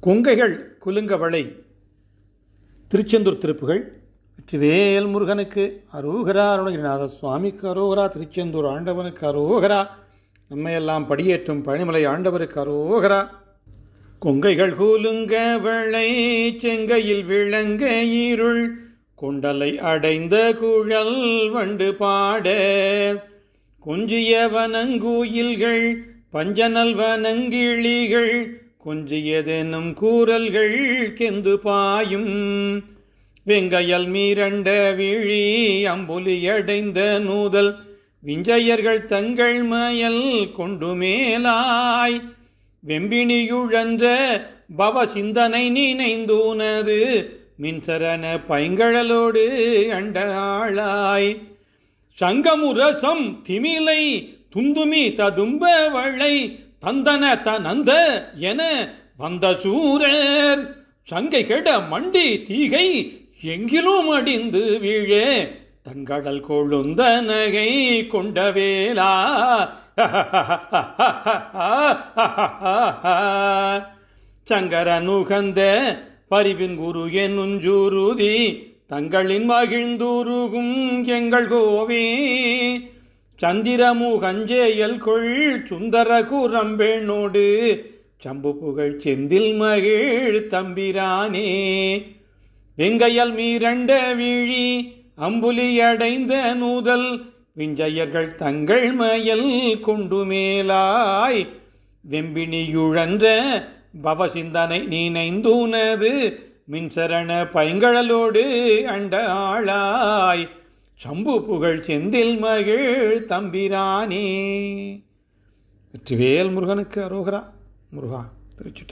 கொங்கைகள் குலுங்கவளை திருச்செந்தூர் திருப்புகள் வெற்றிவேல் முருகனுக்கு அரோகரா அருணகிரிநாத சுவாமிக்கு அரோகரா திருச்செந்தூர் ஆண்டவனுக்கு அரோகரா நம்மையெல்லாம் படியேற்றும் பழனிமலை ஆண்டவருக்கு அரோகரா. கொங்கைகள் கூலுங்க வளை செங்கையில் விளங்க இருள் குண்டலை அடைந்த குழல் வண்டு பாட. கொஞ்சிய வனங்குயில்கள் பஞ்சனல் வனங்கிளிகள் கொஞ்சியதெனும் கூறல்கள் கெந்து பாயும். வெங்கையல் மீரண்ட விழி அம்புலி அடைந்த நூதல். விஞ்சையர்கள் தங்கள் மயல் கொண்டு மேலாய். வெம்பினியுழன்ற பவ சிந்தனை நினைந்தூனது. மின்சரண பைங்கழலோடு அண்டாளாய் சங்கமுரசம் திமிலை துந்துமி ததும்ப வளை. தந்தன தனந்த என வந்த சூரர். சங்கை கெட மண்டி தீகை எங்கிலும் அடிந்து வீழே. தன்கடல் கொழுந்த நகை கொண்ட வேலா சங்கர நுகந்த பரிவின் குரு என்னுஞ்சூருதி தங்களின் மகிழ்ந்துருகும் எங்கள் கோவே. சந்திரமுகஞ்சேயல் கொள் சுந்தர கூரம்பேணோடு சம்பு புகழ் செந்தில் மகிழ் தம்பிரானே. வெங்கையல் மீரண்ட விழி அம்புலி அடைந்த நூதல். விஞ்சையர்கள் தங்கள் மயல் கொண்டு மேலாய். வெம்பினியுழன்ற பவசிந்தனை நீனைந்தூனது. மின்சரண பைங்கழலோடு அண்ட ஆளாய். சம்பு புகழ் செந்தில் மகிழ் தம்பிரானே. வெற்றிவேல் முருகனுக்கு அரோகரா. முருகா திருச்சிட்ட